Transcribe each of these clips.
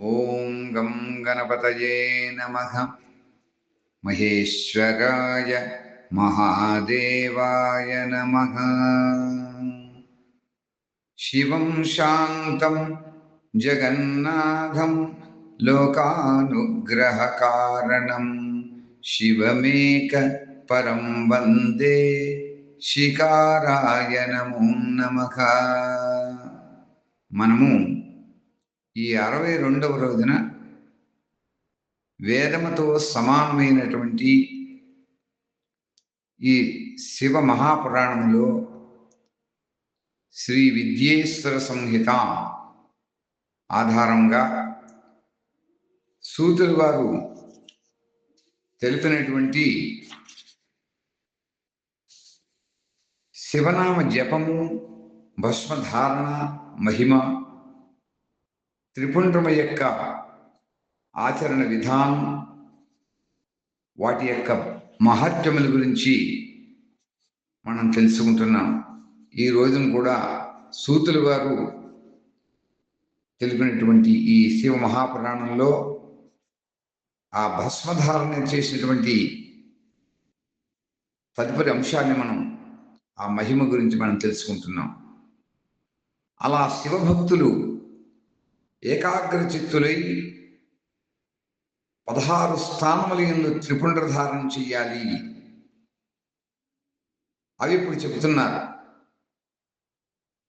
ॐ गं गणपतये नमः महेश्वराय महादेवाय नमः शिवं शान्तं जगन्नाथं लोकानुग्रहकारणं शिवमेक परं वन्दे శికారాయ నమో నమః మనము ఈ అరవై రెండవ రోజున వేదముతో సమానమైనటువంటి ఈ శివ మహాపురాణంలో శ్రీ విద్యేశ్వర సంహిత ఆధారంగా సూతులు వారు తెలిపినటువంటి శివనామ జపము భస్మధారణ మహిమ త్రిపుండ్రమ యొక్క ఆచరణ విధానం వాటి యొక్క మహత్యముల గురించి మనం తెలుసుకుంటున్నాం. ఈ రోజున కూడా సూతులు గారు తెలిపినటువంటి ఈ శివ మహాపురాణంలో ఆ భస్మధారణ చేసినటువంటి తదుపరి అంశాన్ని మనం ఆ మహిమ గురించి మనం తెలుసుకుంటున్నాం. అలా శివభక్తులు ఏకాగ్రచిత్తులై పదహారు స్థానముల ఎందు త్రిపుండ్రధారణ చెయ్యాలి అవి ఇప్పుడు చెబుతున్నారు.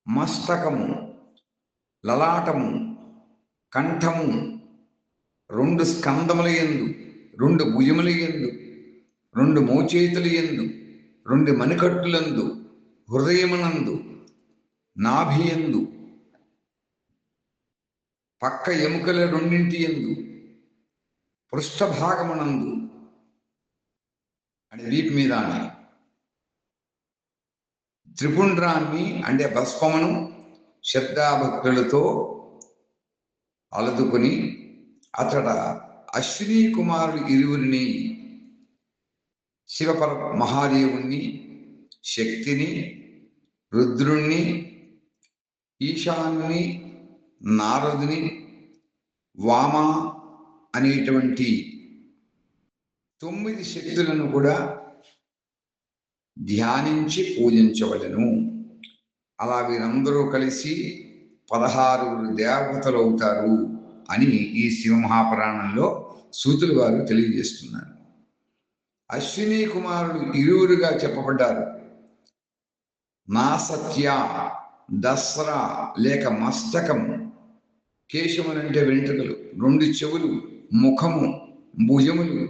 మస్తకము లలాటము కంఠము రెండు స్కందముల ఎందు రెండు భుజముల ఎందు రెండు మోచేతుల ఎందు రెండు మణికట్టులందు హృదయమునందు నాభియందు పక్క ఎముకల రెండింటి ఎందు పృష్ఠభాగమునందు అంటే వీటి మీద త్రిపుండ్రాన్ని అంటే భస్మమును శబ్దాభక్తులతో అలదుకొని అతడ అశ్విని కుమారుడు ఇరువురిని శివపర మహాదేవుణ్ణి శక్తిని రుద్రుణ్ణి ఈశాన్ని నారదుని వామ అనేటువంటి తొమ్మిది శక్తులను కూడా ధ్యానించి పూజించవలను. అలా వీరందరూ కలిసి పదహారుగురు దేవతలు అవుతారు అని ఈ శివమహాపురాణంలో సూతులు వారు తెలియజేస్తున్నారు. అశ్విని కుమారుడు ఇరువురుగా చెప్పబడ్డారు. నా సత్య దసరా లేక మస్తకం కేశములంటే వెంట్రుకలు రెండు చెవులు ముఖము భుజములు.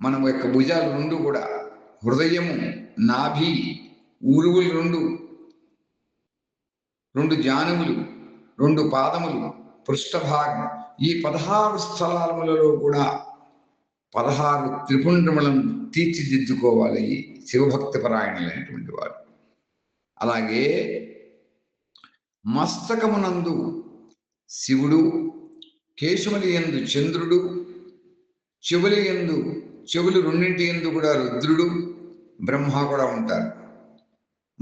మన యొక్క భుజాలు రెండు కూడా. హృదయము నాభి ఊరువులు రెండు. రెండు జానువులు రెండు పాదములు పృష్ఠభాగం. ఈ పదహారు స్థలాలలో కూడా పదహారు త్రిపుండ్రములను తీర్చిదిద్దుకోవాలి శివభక్తి పరాయణులైనటువంటి వారు. అలాగే మస్తకమునందు శివుడు కేశములి ఎందు చంద్రుడు చెవులి ఎందు చెవులు రెండింటి ఎందు కూడా రుద్రుడు బ్రహ్మ కూడా ఉంటారు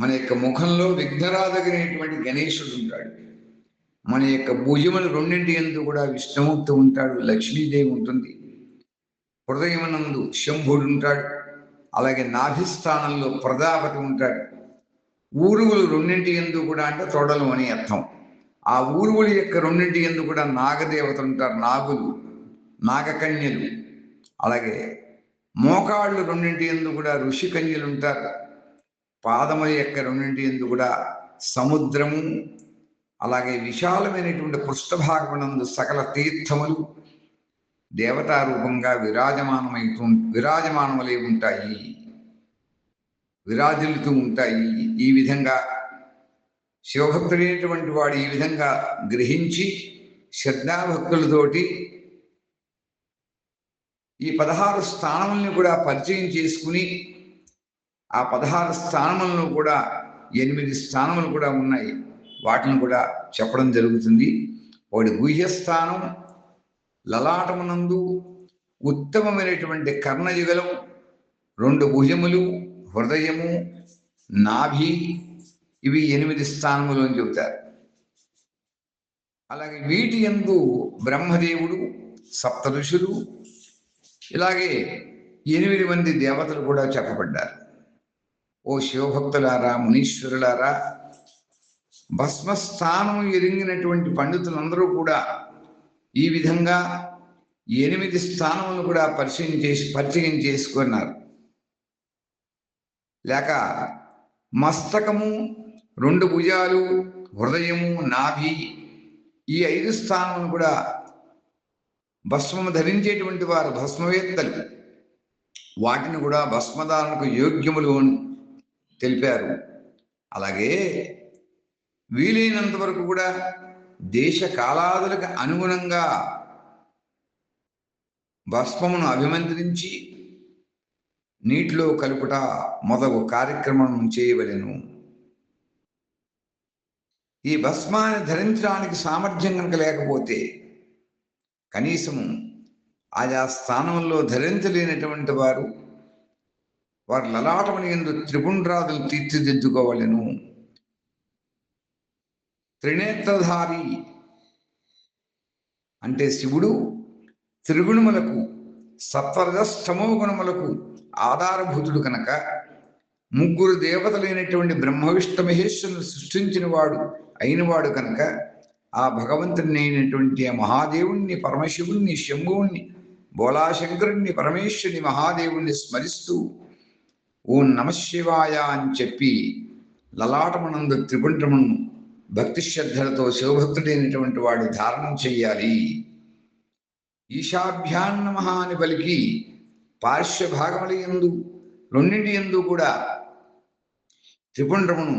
మన యొక్క ముఖంలో విఘ్నరాధగినటువంటి గణేశుడు ఉంటాడు. మన యొక్క భుజములు రెండింటి ఎందు కూడా విష్ణుమూర్తి ఉంటాడు లక్ష్మీదేవి ఉంటుంది. హృదయమునందు శంభుడు ఉంటాడు. అలాగే నాభిస్థానంలో ప్రజాపతి ఉంటాడు. ఊరువులు రెండింటి ఎందు కూడా అంటే తొడలు అని అర్థం. ఆ ఊరువుల యొక్క రెండింటి ఎందు కూడా నాగదేవతలు ఉంటారు నాగులు నాగకన్యలు. అలాగే మోకాళ్ళు రెండింటి ఎందు కూడా ఋషికన్యలు ఉంటారు. పాదముల యొక్క రెండింటి ఎందు కూడా సముద్రము అలాగే విశాలమైనటువంటి పృష్ఠభాగమునందు సకల తీర్థములు దేవతారూపంగా విరాజమానమైతు విరాజమానములై ఉంటాయి. విరాజిల్లుతూ ఉంటాయి ఈ విధంగా శివభక్తుడైనటువంటి వాడు ఈ విధంగా గ్రహించి శ్రద్ధాభక్తులతోటి ఈ పదహారు స్థానములను కూడా పరిచయం చేసుకుని ఆ పదహారు స్థానములను కూడా ఎనిమిది స్థానములు కూడా ఉన్నాయి. వాటిని కూడా చెప్పడం జరుగుతుంది. వాడి గుహ్యస్థానం లలాటమునందు ఉత్తమమైనటువంటి కర్ణయుగలం రెండు భుజములు హృదయము నాభి ఇవి ఎనిమిది స్థానములు అని చెబుతారు. అలాగే వీటి ఎందు బ్రహ్మదేవుడు సప్త ఋషులు ఇలాగే ఎనిమిది మంది దేవతలు కూడా చెప్పబడ్డారు. ఓ శివభక్తులారా మునీశ్వరులారా భస్మస్థానం ఎరిగినటువంటి పండితులందరూ కూడా ఈ విధంగా ఎనిమిది స్థానములు కూడా పరిచయం చేసి పరిచయం చేసుకున్నారు. లేక మస్తకము రెండు భుజాలు హృదయము నాభి ఈ ఐదు స్థానములు కూడా భస్మము ధరించేటువంటి వారు భస్మవేత్తలు. వాటిని కూడా భస్మధారణకు యోగ్యములు తెలిపారు. అలాగే వీలైనంత వరకు కూడా దేశ కాలాదులకు అనుగుణంగా భస్మమును అభిమంత్రించి నీటిలో కలుపుట మొదగు కార్యక్రమం చేయవలెను. ఈ భస్మాన్ని ధరించడానికి సామర్థ్యం కనుక లేకపోతే కనీసము ఆయా స్థానంలో ధరించలేనటువంటి వారు వారి లలాటమని ఎందు త్రిపుండ్రాదులు తీర్చిదిద్దుకోవాలను. త్రినేత్రధారి అంటే శివుడు త్రిగుణములకు సత్వరజస్తమో గుణములకు ఆధారభూతుడు కనుక ముగ్గురు దేవతలైనటువంటి బ్రహ్మ విష్ణు మహేశ్వరుని సృష్టించిన వాడు అయినవాడు కనుక ఆ భగవంతుని అయినటువంటి ఆ మహాదేవుణ్ణి పరమశివుణ్ణి శంభువుణ్ణి బోళాశంకరుణ్ణి పరమేశ్వరుని మహాదేవుణ్ణి స్మరిస్తూ ఓ నమశివాయ అని చెప్పి లలాటమనందు త్రిపుండ్రమును భక్తి శ్రద్ధలతో శివభక్తుడైనటువంటి వాడు ధారణం చెయ్యాలి ఈశాభ్యాన్నమ అని పలికి పార్శ్వ భాగముల ఎందు రెండింటి ఎందు కూడా త్రిపుండ్రమును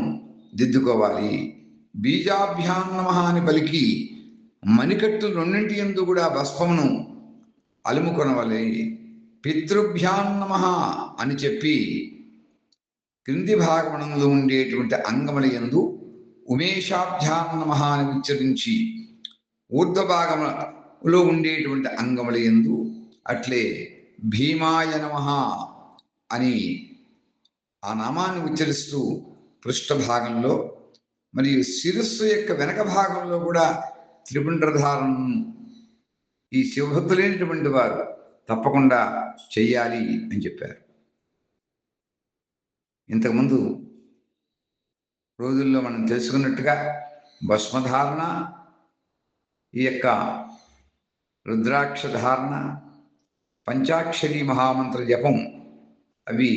దిద్దుకోవాలి. బీజాభ్యాన్నమ అని పలికి మణికట్టు రెండింటి ఎందు కూడా భస్మమును అలుముకొనవలే. పితృభ్యాన్నమ అని చెప్పి క్రింది భాగమునందు ఉండేటువంటి అంగముల ఎందు ఉమేషాభ్యాన్నమ అని ఉచ్చరించి ఊర్ధ్వ భాగములో ఉండేటువంటి అంగముల ఎందు అట్లే భీమాయ నమ అని ఆ నామాన్ని ఉచ్చరిస్తూ పృష్ఠభాగంలో మరియు శిరస్సు యొక్క వెనక భాగంలో కూడా త్రిపుండ్రధారం ఈ శివభక్తులైనటువంటి వారు తప్పకుండా చెయ్యాలి అని చెప్పారు. ఇంతకుముందు రోజుల్లో మనం తెలుసుకున్నట్టుగా భస్మధారణ ఈ యొక్క రుద్రాక్ష ధారణ పంచాక్షరి మహామంత్ర జపం. అవి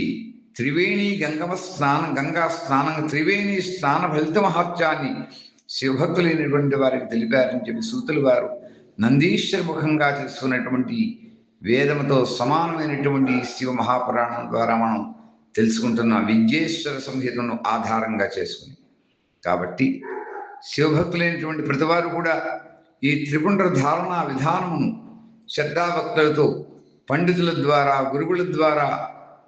త్రివేణి గంగమ స్నానం గంగా స్నానం త్రివేణి స్నాన ఫలిత మహత్యాన్ని శివభక్తులైనటువంటి వారికి తెలిపారని చెప్పి సూతులు వారు నందీశ్వర ముఖంగా తెలుసుకున్నటువంటి వేదముతో సమానమైనటువంటి శివ మహాపురాణం ద్వారా మనం తెలుసుకుంటున్న విద్యేశ్వర సంహితను ఆధారంగా చేసుకుని. కాబట్టి శివభక్తులైనటువంటి ప్రతివారు కూడా ఈ త్రిపుండ్ర ధారణ విధానమును శ్రద్ధాభక్తులతో పండితుల ద్వారా గురువుల ద్వారా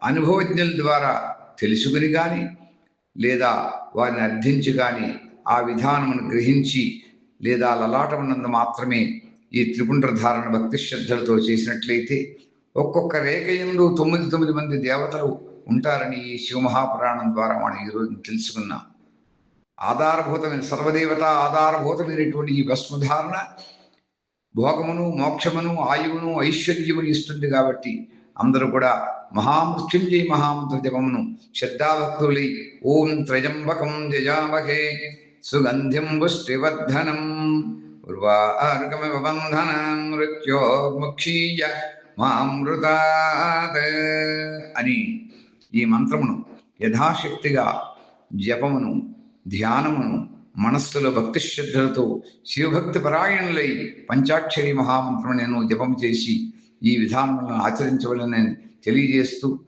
అనుభవజ్ఞుల ద్వారా తెలుసుకుని కానీ లేదా వారిని అర్థించి కానీ ఆ విధానమును గ్రహించి లేదా లలాటమునందు మాత్రమే ఈ త్రిపుండ్రధారణ భక్తి శ్రద్ధలతో చేసినట్లయితే ఒక్కొక్క రేఖ ఎందు తొమ్మిది తొమ్మిది మంది దేవతలు ఉంటారని ఈ శివమహాపురాణం ద్వారా మనం ఈరోజు తెలుసుకున్నాం. ఆధారభూతమైన సర్వదేవత ఆధారభూతమైనటువంటి ఈ భస్మధారణ భోగమును మోక్షమును ఆయువును ఐశ్వర్యమును ఇస్తుంది కాబట్టి అందరూ కూడా మహామృత్యుంజయ మహామంత్ర జపమును శ్రద్ధాభక్తులై ఓం త్రయంబకం జయామహే సుగంధిం పుష్టివర్ధనం ఉర్వార్గమివ బంధనం మృత్యోర్ముక్షీయ మామృతాత్ అని ఈ మంత్రమును యథాశక్తిగా జపమును ధ్యానమును మనస్సులో భక్తి శ్రద్ధలతో శివభక్తి పరాయణులై పంచాక్షరి మహామంత్రం నేను జపం చేసి ఈ విధానములను ఆచరించవలని తెలియజేస్తూ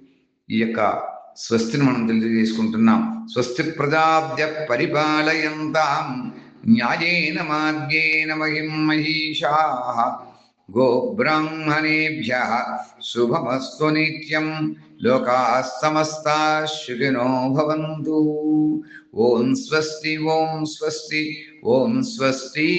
ఈ యొక్క స్వస్తిని మనం తెలియజేసుకుంటున్నాం. స్వస్తి ప్రజాద్య పరిపాలయంతాం. న్యాయేన మార్గేణ మహిం మహిషా. గోబ్రాహ్మణేభ్య శుభమస్తు నిత్యం లోకా సమస్తా సుఖినో భవంతు ఓం స్వస్తి ఓం స్వస్తి ఓం స్వస్తి